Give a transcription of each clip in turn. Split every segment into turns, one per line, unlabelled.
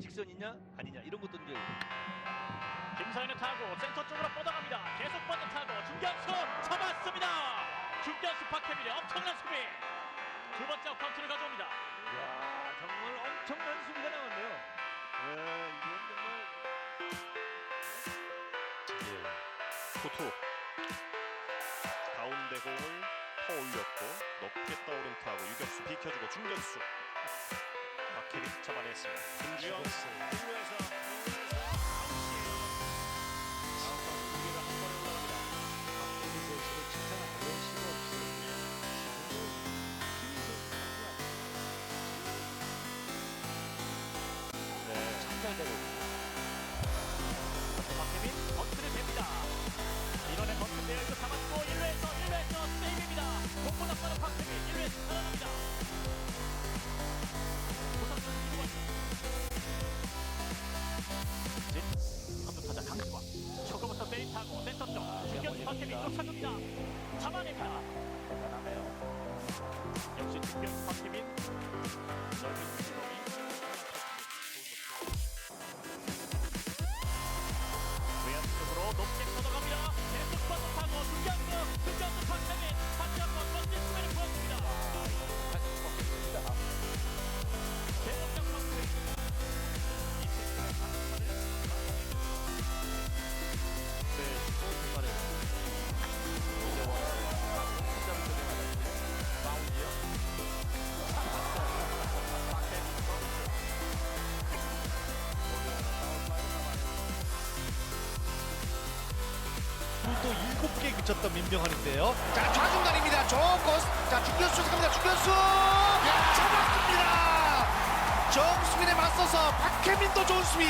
직선이냐 아니냐 이런 것도 이제
김서현의 타고 센터 쪽으로 뻗어갑니다. 계속 뻗는 타고 중견수 잡았습니다. 중견수 박혜민의 엄청난 수비. 두 번째 카운트를 가져옵니다.
야 정말 엄청난 수비가 나왔네요. 예, 이건 정말
예. 투투 가운데 공을 퍼 올렸고 높게 떠오른 타구 유격수 비켜주고 중견수 박혜민 잡아냈습니다. 김주영 1루에서
개 그쳤던 민병헌인데요. 자 좌중간입니다. 좋고 자 중견수 갑니다. 중견수 야, 잡았습니다. 정수빈에 맞서서 박혜민도 좋은 수비.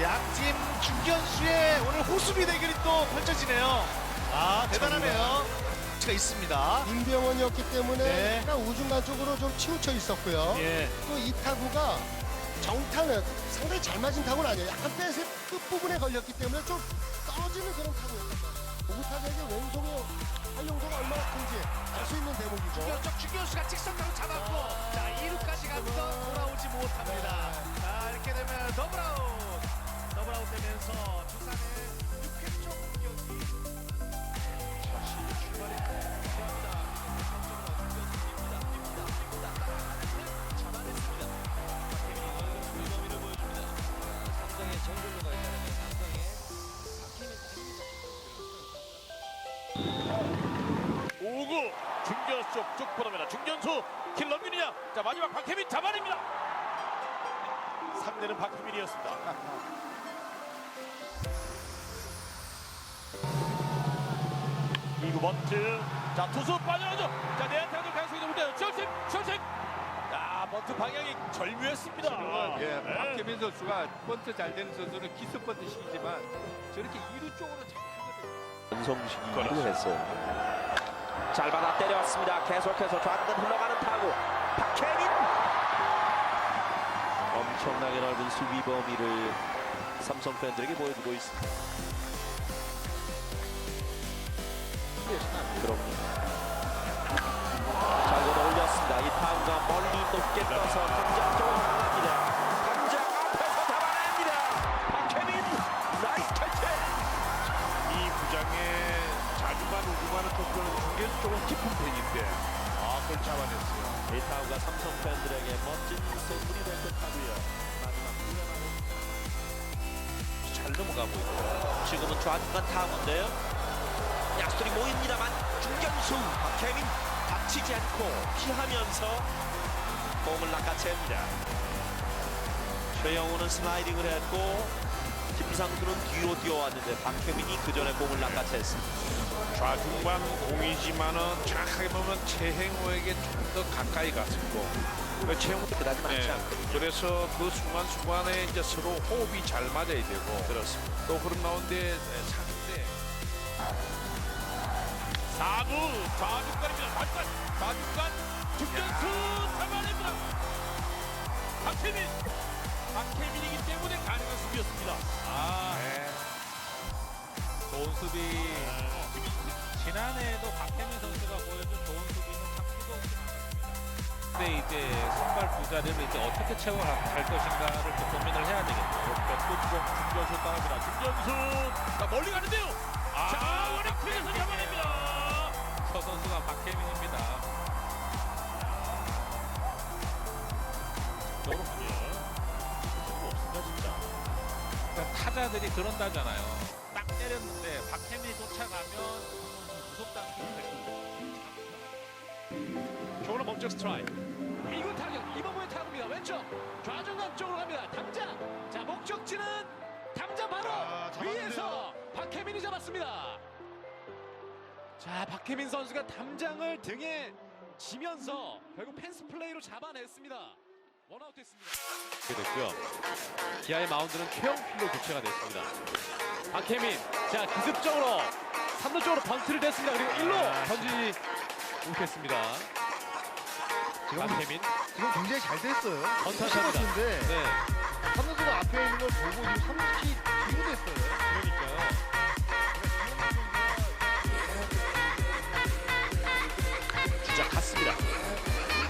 양팀 중견수의 오늘 호수비 대결이 또 펼쳐지네요. 아 대단하네요. 가 있습니다.
임병원이었기 때문에
네.
약간 우중간 쪽으로 좀 치우쳐 있었고요.
예.
또이 타구가 정타는 상당히 잘 맞은 타구는 아니에요. 약간 뺏의 끝부분에 걸렸기 때문에 좀 떨어지는 그런 타구였던 거예요. 오구 타자에게 왼손의 활용도가 얼마나 큰지 알 수 있는 대목이죠.
중견적 중견수가 직선타로 잡았고 자 2루까지 가서 돌아오지 못합니다. 자
마지막 박혜민 잡아냅니다. 3대는 박혜민이었습니다. 이구 번트 자 투수 빠져나죠 자 내한테 가질 가능성이 높은데요 셜식 셜식 자 번트 방향이 절묘했습니다
예,
네.
박혜민 선수가 번트 잘 되는 선수는 기습 번트식이지만 저렇게 2루 쪽으로 잘 하거든요.
전성식이 이를 했어요. 잘 받아 때려왔습니다. 계속해서 좌측 흘러가는 타구 박혜민 엄청나게 넓은 수비 범위를 삼성 팬들에게 보여주고 있습니다. 그럼요. 자, 이건 올렸습니다. 이 타구가 멀리 높게 떠서 당장 쪽으로 향합니다. 당장 앞에서 잡아냅니다. 박혜민 나이스 캐치!
이 구장에 자주간 우주간을 토크는 중계수 쪽은 깊은 편인데 아 그걸 잡아냈어요.
이 타구가 삼성 팬들에게 멋진 선물이 될 듯하고요. 마지막 후회만은 잘 넘어가고 있고 지금은 좌중간 타구인데요. 야수들이 모입니다만 중견수 박혜민 다치지 않고 피하면서 공을 낚아챕니다. 최영우는 슬라이딩을 했고 김상수는 뒤로 뛰어왔는데 박혜민이 그 전에 공을 낚아챘습니다.
좌중간 공이지만은 정확하게 보면 최행호에게 좀 더 가까이 갔었고 그 최행호
그다지 많지
예,
않고.
그래서 그 순간 순간에 이제 서로 호흡이 잘 맞아야 되고
그렇습니다.
또 그런 가운데 상대
4구 좌중간입니다. 좌중간 좌중간 중견수 잡아냅니다. 박혜민 박혜민이기 때문에 가능한 수비였습니다. 아.
좋은 수비. 지난해에도 박혜민 선수가 보여준 좋은 수비는 참 수도 없진 않았습니다. 근데 이제 선발 두 자리를 이제 어떻게 채워갈 것인가를 좀 고민을 해야
중견수 자, 멀리 가는데요. 자, 원익투에서 잡아냅니다.
서 선수가 박혜민입니다. 그러니까 타자들이 그런다잖아요. 딱 때렸는데 박혜민이 쫓아가면 무섭다는 게
조로 멈춰 스트라이크. 미국 타격 이범호의 타구입니다. 왼쪽 좌중간 쪽으로 갑니다. 당장 자 목적지는 당장 바로
아.
위에서 박혜민이 잡았습니다. 자 박혜민 선수가 담장을 등에 지면서 결국 펜스 플레이로 잡아냈습니다. 원아웃 됐습니다. 됐고요. 기아의 마운드는 최영필로 교체가 됐습니다. 박혜민 자 기습적으로 3루 쪽으로 번트를 냈습니다. 그리고 1루 던지지 못했습니다. 지금 박혜민
지금 굉장히 잘 됐어요.
번타입니다.
근데
네.
삼루수가 앞에 있는 걸 보고 지금 삼루키 뒤로 됐어요.
그러니까요.
주자 갔습니다.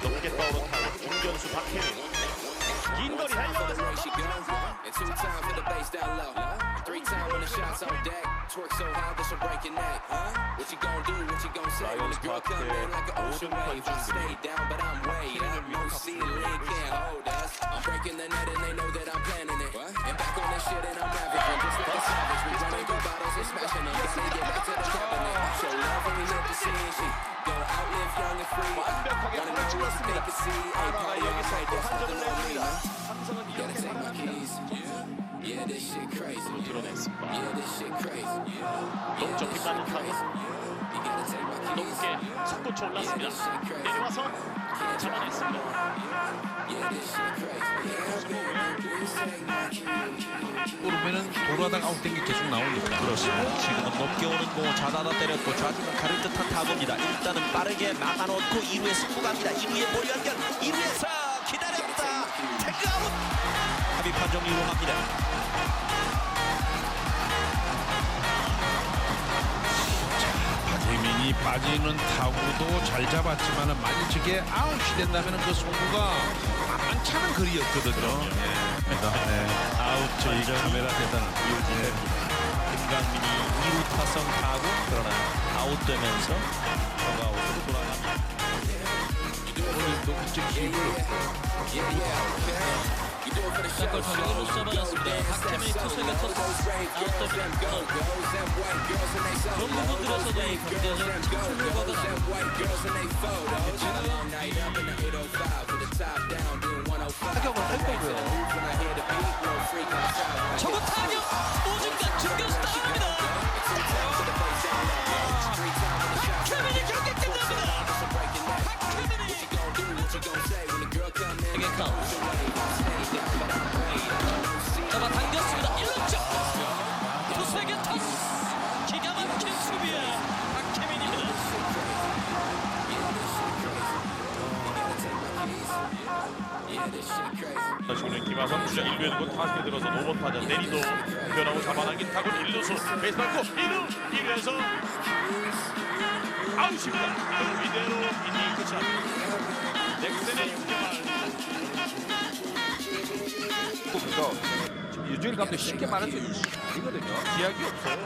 높게 떠오른 타구 중견수 박혜민.
긴 거리 달려와서
And two time for the bass down low. Three time when the shots on deck. Twerk so hard that she'll break your neck. What you gonna do? What you gonna say? When the girl come in like an ocean wave. I stay down, but I'm way up. No ceiling can't hold us. I'm breaking the net and they know that I'm planning it. And back on this shit and I'm ravaging. Just like a savage. We running through bottles and smashing them. Gotta get back to the cabinet. Show love when we hit the scene. She go out, live young and free. Wanna know what they can see. Hey, party on site. There's Yeah, this shit crazy. Yeah, this shit crazy.
높죠 빗맞는 타구
You gotta take my keys.
높게 속도초 올랐습니다 내려와서 잡아냈습니다
Yeah, this shit crazy. Please take my keys.
오르면은 돌아다가 아웃된 게 계속 나오니까.
그렇습니다. 지금은 높게 오는 공 좌다다 때렸고 좌중간 가를 듯한 타구입니다. 일단은 빠르게 막아놓고 2루에 승부 갑니다. 2루에 볼 연결 2루에서 기다렸다. 태그아웃. 합의 판정 이용합니다.
이 빠지는 타구도 잘 잡았지만 은 만약 저게 아웃이 된다면 그 송구가 만만치 않은 거리였거든요. 예. 네.
아웃 절정
카메라 대단한.
김강민이 2루 타성 타구 그러나 아웃되면서 더가웃으로 돌아갑니다.
오늘도 그쪽 힘을
샷걸 타격으로 잡아냈습니다 박혜민이 투수에게 쳤습니다 아웃되면 아웃 그런 부분들에서도 이 경기에서 참 결과가 나옵니다
타격을 할 거고요.
저거 타격 오진간 중견수 따라갑니다 박혜민이 경기 끝납니다 박혜민이 에게 카운트
지금 김하성 주자 1루에 두고 타석에 들어서 노번 타자 내리도 변하고 잡아당긴 타구 1루수 베이스 밟고 1루 1루에서 아웃입니다. 결국 이대로 이닝 끝이 납니다. 넥센의 6점
지금 유주일 감독 쉽게 말할 수 있는 아니거든요.
기약이 없어요.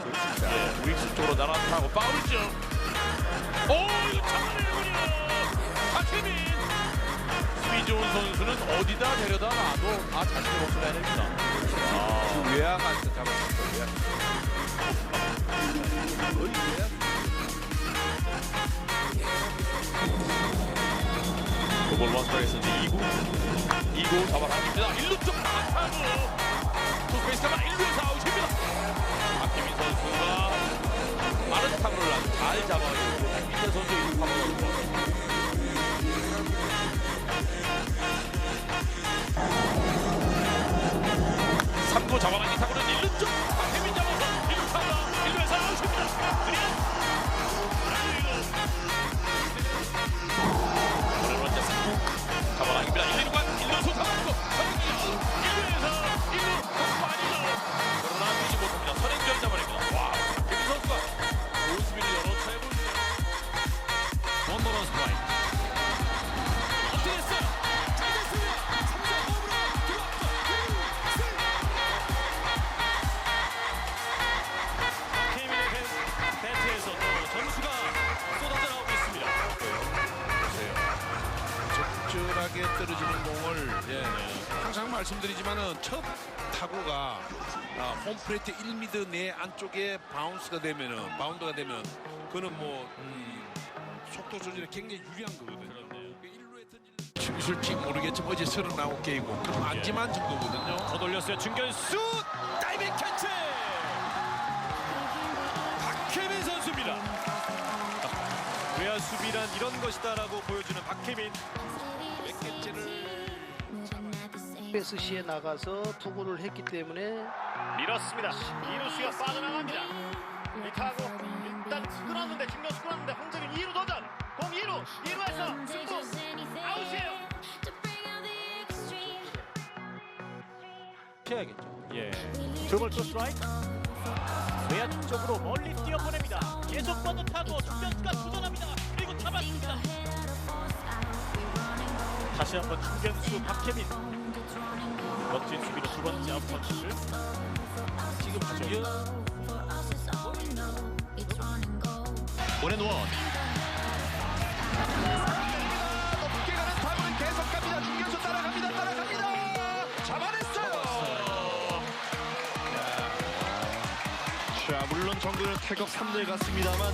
예, 우익수 쪽으로 날아타고 파울이죠. 오 이거 잡아내는군요. 박혜민 수비 좋은 선수는 어디다 데려다 놔도 다 자신의 몫을 해냅니다.
그 외야가에서 잡았을 거예요. 거의 외야.
그볼 원스트라이크에서 이제 2구 2구 잡아당깁니다 1루 쪽 안타구 투스페이스 잡아 1루에서 아웃입니다 박희민 선수가 빠른 타구를 잘 잡아주고 밑에 선수 1루 잡아주 3구 정확하게 타고는 1루 쪽. 박혜민 잡아서 1루 타고 1루에서 아웃입니다. 그리고 오늘 먼저 3구 가만하기입니다 1, 2루간 1루수 가만히고 서민이 아웃 1루에서 1루 공부 아니다 그러나 뛰지 못합니다. 선행전 잡아냅니다.
말씀드리지만은 첫 타구가 아, 홈플레이트 1미터 내 안쪽에 바운스가 되면은 바운드가 되면 그는 뭐 이, 속도 조절에 굉장히 유리한 거거든요. 있을지 모르겠지만 어제 39개이고 그럼 안지만 정도거든요.
걷어올렸어요. 중견수 다이빙 캐치. 박혜민 선수입니다. 외야 수비란 이런 것이다라고 보여주는 박혜민.
몇 개째를
SC에 나가서 투구를 했기 때문에
밀었습니다. 이루수가 빠져나갑니다. 이 타구 일단 끊었는데 중견수 끊었는데 홍정인 2루 도전. 공 2루 2루에서 승부 아웃이에요.
해야겠죠. 예.
두볼투 스트라이크. 외야 쪽으로 멀리 뛰어보냅니다. 계속 뻗은 타구 중견수가 도전합니다. 그리고 잡았습니다. 다시 한번 중견수 박혜민. 멋진 수비로 두 번째 아웃 선수를
지금 중견
원앤원.
높게 가는 타구는 계속 갑니다. 중견수 따라갑니다. 따라갑니다. 잡아냈어요.
자, 물론 정근은 태격 3루 갔습니다만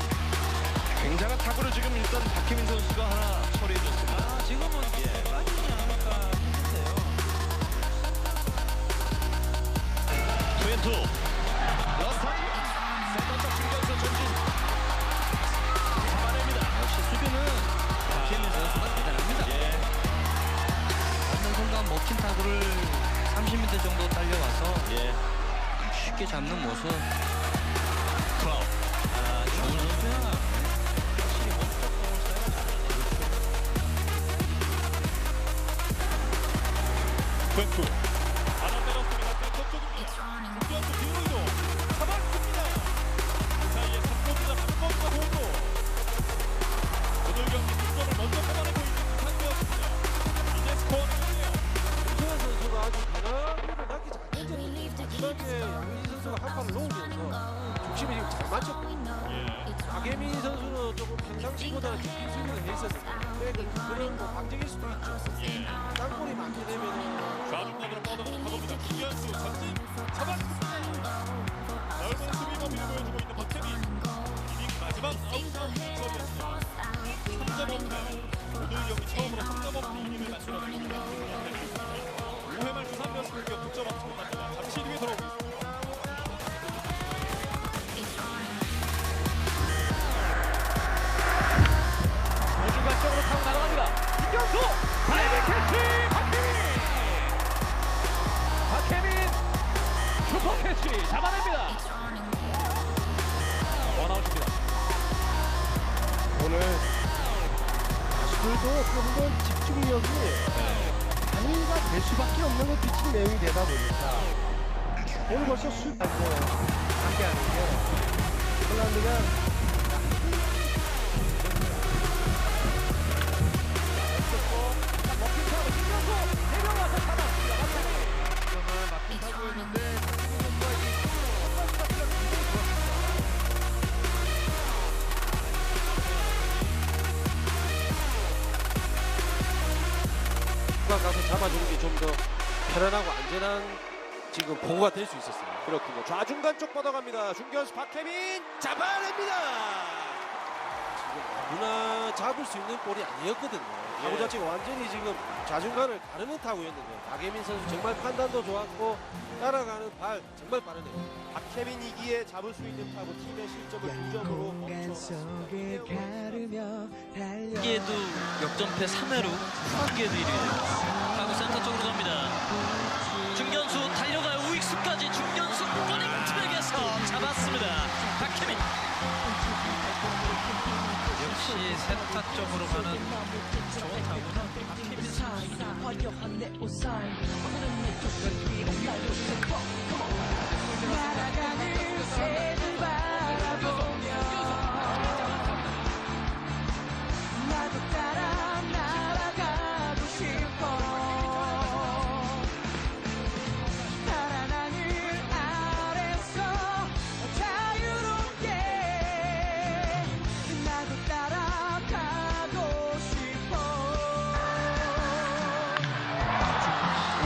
굉장한 타구를 지금 일단 박혜민 선수가 하나 처리해줬습니다.
지금은 예, 빠지지
센터쪽 전진 잡아냅니다.
역시 수비는 박혜민 선수가 대단합니다.
예.
어느 순간 먹힌 타구를 30m 정도 달려와서
예.
쉽게 잡는 모습.
놓으면서 중심이 지금 잘 맞췄거든요. 박예민 선수는 조금 평상시보다는 깊은 스윙을 했었는데 그런 뭐 방적일 수도 있죠. 땅볼이 많게 되면은
좌중간으로 뻗어가는 타구입니다. 중견수 전진 잡았습니다. 넓은 수비 범위를 보여주고 있는 박혜민 이닝 마지막 아웃 처리였습니다. 3점 없네요. 오늘 경기 처음으로 3점 없는 이닝을 만들었습니다. 5회 말 베어스 공격 득점 엄청납니다. 잠시 뒤에 돌아오겠습니다.
캐치 잡아냅니다. 원아웃입니다.
오늘 가수들도 조금 집중력이 방위가 될 수밖에 없는 그 피칭 내용이 되다 보니까 오늘 벌써 수하고 함께 하는 게 폴란드가
누가 가서 잡 아주는 게 좀 더 편안하고 안전한 지금 보호가 될 수 있었어요. 그렇군요. 좌중간 쪽 뻗어갑니다. 중견수 박혜민 잡아냅니다. 아무나 잡을 수 있는 볼이 아니었거든요. 타구
예.
자체가 완전히 지금 좌중간을 가르는 타구였는데 박혜민 선수 정말 판단도 좋았고 따라가는 발 정말 빠르네요. 박혜민 이기에 잡을 수 있는 타구 팀의 실점을 2점으로 멈춰놨습니다.
후기에도 역전패 3회로 후기에도 1위 됩니다. 타구 센터 쪽으로 갑니다. 중견수 달려가요. 우익수까지 중견수 트랙 처음 잡았습니다. 박혜민. 역시 세타 쪽으로 가는 좋은 타구는 박혜민 날아가는 새를 바라보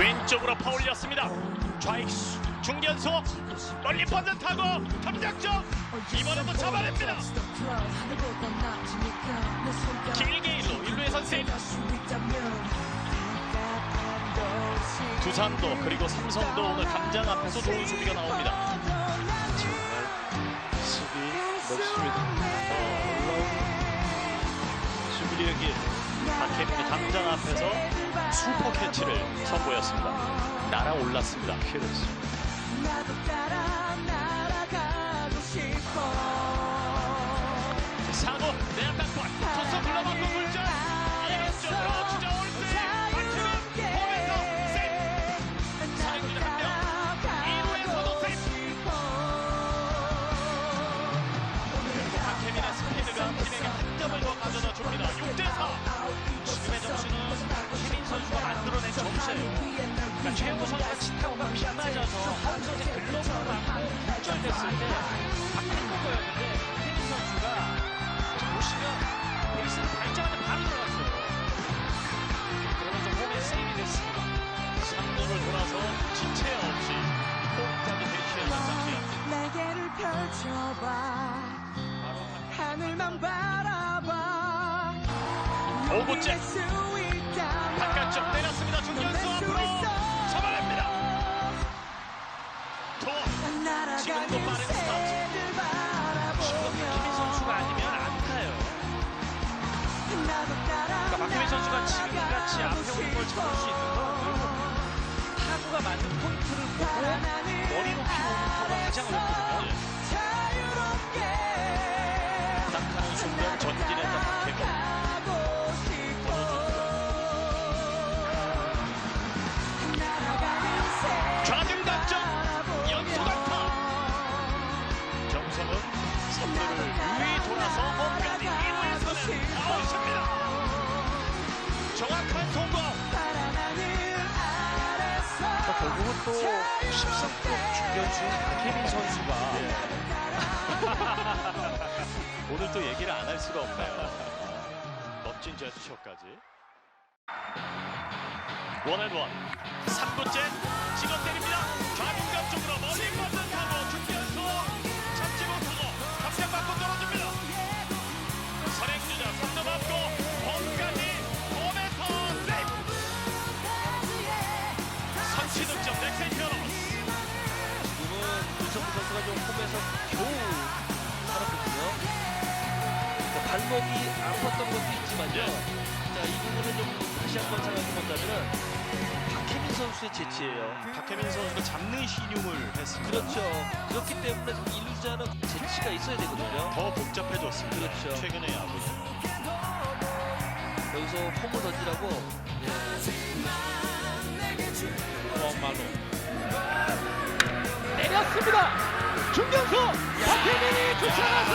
왼쪽으로 파올렸습니다. 좌익수 중견수 멀리 뻗는 타고 탐작점 이번에도 잡아냅니다. 길게 1루 1루에 선생 두산도 그리고 삼성도 오늘 담장 앞에서 좋은 수비가 나옵니다.
수비 높습니다.
수비력이 박혜민이 담장 앞에서 슈퍼 캐치를 선보였습니다. 날아올랐습니다. 그러니까 최우 선수가 치타고가 빗맞아서 한 선수의 글러브를 맞고 굴절됐을 때 바꾸는 거였는데 박혜민 선수가 보시면 베이스를 밟자마자 바로 들어갔어요. 그러면서 홈에 세이브 됐습니다. 3루를 돌아서 지체 없이 홈까지 대시하는 상태입니다
날개를 펼쳐봐. 하늘만 바라봐.
5구째.
수 있다면
바깥쪽 때렸습니다. 지금도 빠른 스타트. 지금 박혜민 선수가 아니면 안 가요. 그러니까 박혜민 선수가 지금같이 앞에 오는 걸 잡을 수 있는 건 결국 타구가 맞는 포인트를 보고 머리 높이 오는 타구가 가장 어렵거든요. 1루에서는 아웃입니다. 정확한 송구
자, 결국은 또 13급 중견수 박혜민 선수가
오늘 또 얘기를 안 할 수가 없네요. 멋진 제스처까지. 원앤원. 3구째 찍어 때립니다. 좌중간 쪽으로 멀리 뻗는 타고
살았거든요. 자, 발목이 아팠던 것도 있지만요. 자, 이 부분을 좀 다시 한번 생각해 본다면은 박혜민 선수의 재치예요.
박혜민 선수가 잡는 신용을 했습니다
그렇죠. 그렇기 때문에 좀 일루자는 재치가 있어야 되거든요.
더 복잡해졌습니다
그렇죠.
최근의 야구
여기서 홈을 던지라고
내렸습니다. 중견수 박혜민이 주차해서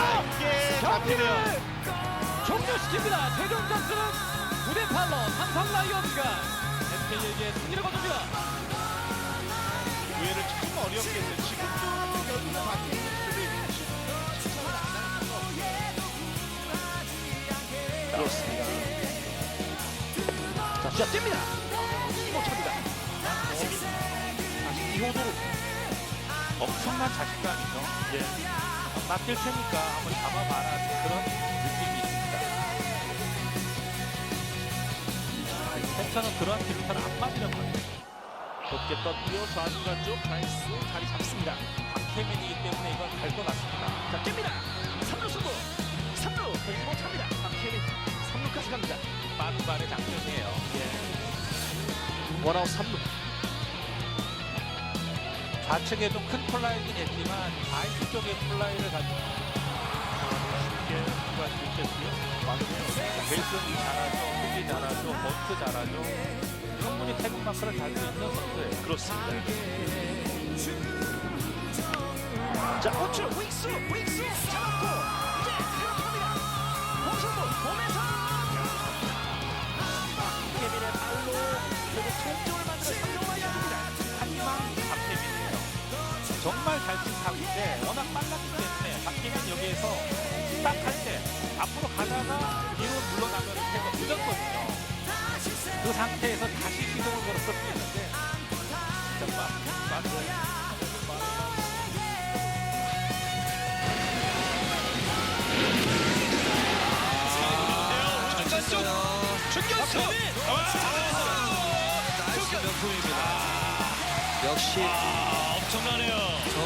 경기를 종료시킵니다. 최종 점수는 9대 8로 삼성 라이온즈가 SK에게 승리를 거둡니다.
기회를 참 어렵게 했어요. 지금도 여기서 박혜민
그렇습니다. 자, 시작됩니다. 못 찹니다.
이호도 엄청난 자신감이죠. 예. 맡길 테니까 한번 잡아봐라 그런 느낌이 있습니다. 펜차는 그러한 비슷한 앞맞이란 말이에요.
높게 떴고요 좌중간 쪽 좌익수 자리 잡습니다
박혜민이기 때문에 이건 갈 것 같습니다.
자 뜁니다 3루 수구 3루 보지 못합니다 박혜민 3루까지 갑니다
빠른 발의 장점이에요.
원아웃 3루
좌측에 좀큰 플라이긴 했지만 좌익 쪽에 플라이를 가지고 쉽게 수가 있겠고요. 벨슨이 잘하죠, 수비 잘하죠, 버트 잘하죠. 충분히 태국 마크를 달고 있는 선수예요.
그렇습니다 자 우측 윅스 윅스 잡았고
딱 할 때 앞으로 가다가 뒤로 물러나면 태가 늦었거든요. 그 상태에서 다시 시동을 걸었었는데
중견수
나이스 명품입니다. 역시
엄청나네요.
저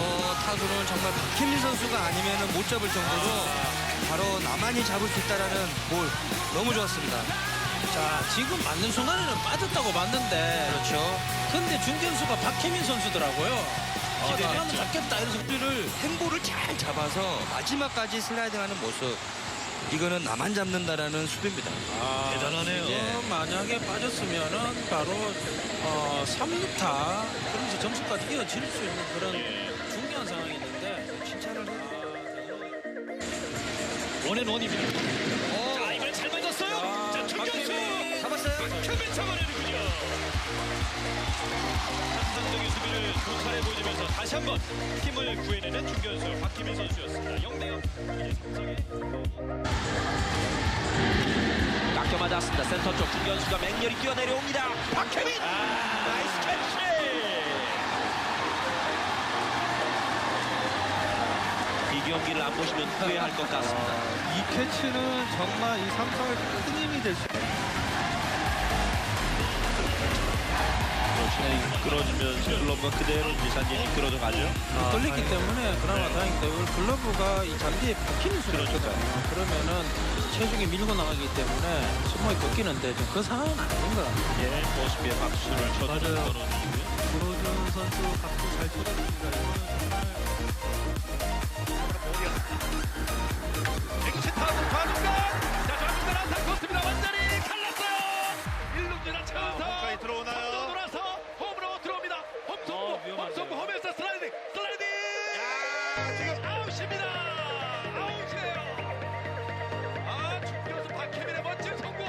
타구는 정말 박혜민 선수가 아니면 못 잡을 정도로 바로 나만이 잡을 수 있다라는 볼 너무 좋았습니다.
자, 지금 맞는 순간에는 빠졌다고 봤는데.
그렇죠.
근데 중견수가 박혜민 선수더라고요. 어, 나는 잡겠다 이런
수비를 행보를 잘 잡아서 마지막까지 슬라이딩하는 모습. 이거는 나만 잡는다라는 수비입니다.
대단하네요.
예. 만약에 빠졌으면은 바로 어, 3루타 그러면서 점수까지 이어질 수 있는 그런
원앤 원입니다. 자, 이번에 잘 맞았어요. 자, 중견수.
잡았어요?
박혜민 잡아내는군요. 한상적인 수비를 두 차례 보여주면서 다시 한번 팀을 구해내는 중견수 박희민 선수였습니다. 0대0 이제 삼성의
깎여 맞았습니다. 센터 쪽 중견수가 맹렬히 뛰어내려옵니다. 박혜민!
아, 나이스 캐치.
이 경기를 안 보시면 후회할 것 같습니다.
이 캐치는 정말 이 삼성의 큰 힘이 될 수.
끌어주면서 글러브가 그대로 이산진이 끌어져 가죠.
떨렸기 때문에 그나마 다행인데 오늘 글러브가 이 잔디에 박히는 수가 있거든요. 그러면은 체중이 밀고 나가기 때문에 손목이 꺾이는데 그 상황은 아닌 것 같아요.
예, 모습에 박수를 쳐주는
맞아요.
선수이고요.
구로준 선수 각도 잘 쳐다보니까
엑시 타고 과중간. 자, 좌중간 안타 컸습니다. 완전히 갈랐어요. 1루지나 차원서. 가까이 들어오나요? 돌아서 홈으로 들어옵니다. 홈송구. 홈송구 홈에서 슬라이딩. 슬라이딩. 야, 지금 아웃입니다. 아웃이에요. 아, 중교수 박혜민의 멋진 성공.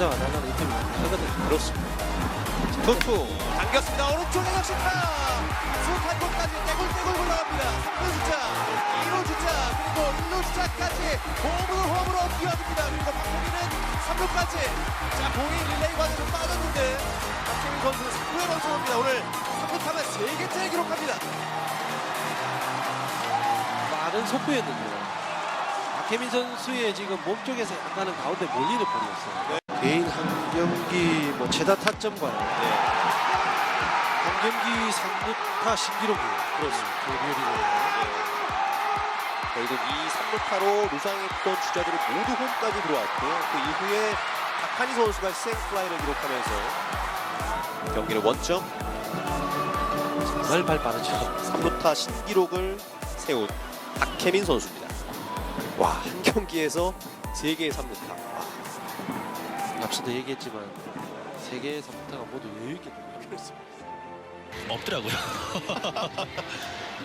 찾아와 달라는 인터뷰 하거든요. 그렇습니다.
투투 당겼습니다. 오른쪽에 역시 타. 수한 곳까지 떼굴떼굴 올라갑니다. 3루 주차, 2루 주차, 그리고 1루 주차까지 홈으로 홈으로 뛰어듭니다. 그리고 박혜민은 3루까지. 자, 공이 릴레이 과정으로 빠졌는데 박혜민 선수는 3루에 런서입니다. 오늘 3루 타면 3개째 기록합니다.
많은 속도였는데요. 박혜민 선수의 지금 몸쪽에서 약간은 가운데 몰리는 볼이었어요. 개인 한 경기 뭐 최다 타점과는 한 경기 3루타 신기록이에요. 그렇습니다. 조별이고
결국 이 3루타로 루상했던 주자들이 모두 홈까지 들어왔고요. 그 이후에 박한희 선수가 생플라이를 기록하면서 경기를 원점
정말 발 빠르죠.
3루타 신기록을 세운 박혜민 선수입니다. 와, 한 경기에서 3개의 3루타. 와,
앞서도 얘기했지만 세 개의 3루타가 모두 여유 있게 됩니다.
없더라고요.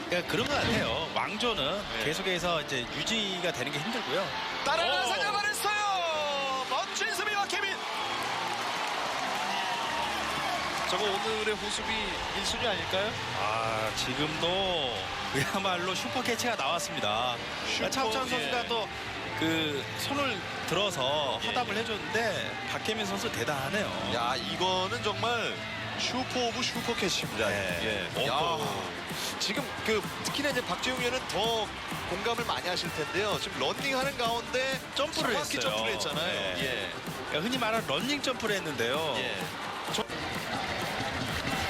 그러니까 그런 것 같아요. 왕조는 계속해서 이제 유지가 되는 게 힘들고요.
따라가는 사잡아냈어요 멋진 수비 박혜민.
저거 오늘의 호수비 1순위 아닐까요? 아 지금도 그야말로 슈퍼 캐치가 나왔습니다.
슈퍼,
차우찬
예.
선수가 또 그 손을 들어서 화답을 해줬는데 박혜민 선수 대단하네요.
야 이거는 정말 슈퍼 오브 슈퍼 캐치입니다.
네.
예.
어,
야, 지금 그 특히나 이제 박재웅 의원은 더 공감을 많이 하실 텐데요. 지금 런닝하는 가운데
점프를
정확히
했어요.
점프를 했잖아요.
네.
예.
그러니까 흔히 말하는 런닝 점프를 했는데요.
예.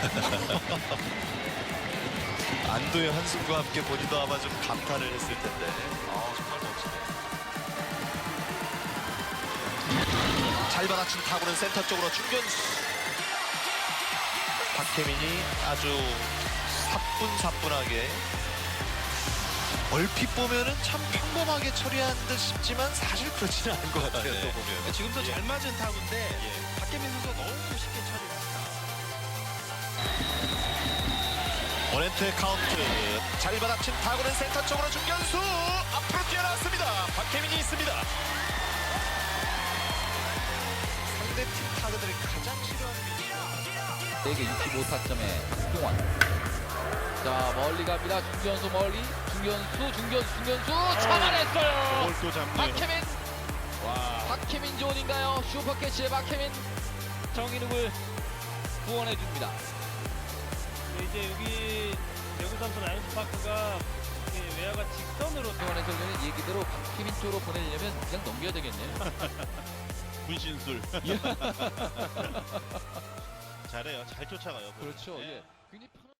안도의 한숨과 함께 본인도 아마 좀 감탄을 했을 텐데. 아 정말 멋지네 잘 받아친 타구는 센터 쪽으로 중견수. 박혜민이 아주 사뿐사뿐하게 얼핏 보면은 참 평범하게 처리한 듯 싶지만 사실 그렇지는 않은 것 같아요. 또 보면. 지금도 잘 맞은 타구인데 박혜민 선수가 너무 쉽게 처리합니다. 원앤투의 카운트 잘 받아친 타구는 센터 쪽으로 중견수 앞으로 뛰어나왔습니다. 박혜민이 있습니다. 타구들이 가장 싫어하는
4개 65타점에 박동원. 자 멀리 갑니다. 중견수 멀리. 중견수 중견수 중견수. 잡아냈어요.
볼또 잡네요.
박혜민. 박혜민 존인가요? 슈퍼캐치의 박혜민. 정인욱을 구원해 줍니다.
이제 여기 대구 삼성 라이온스 파크가 외야가 직선으로
구원해 주려면 얘기대로 박혜민 쪽으로 보내려면 그냥 넘겨야 되겠네요
분신술. 잘해요. 잘 쫓아가요.
그렇죠 예. 굉장히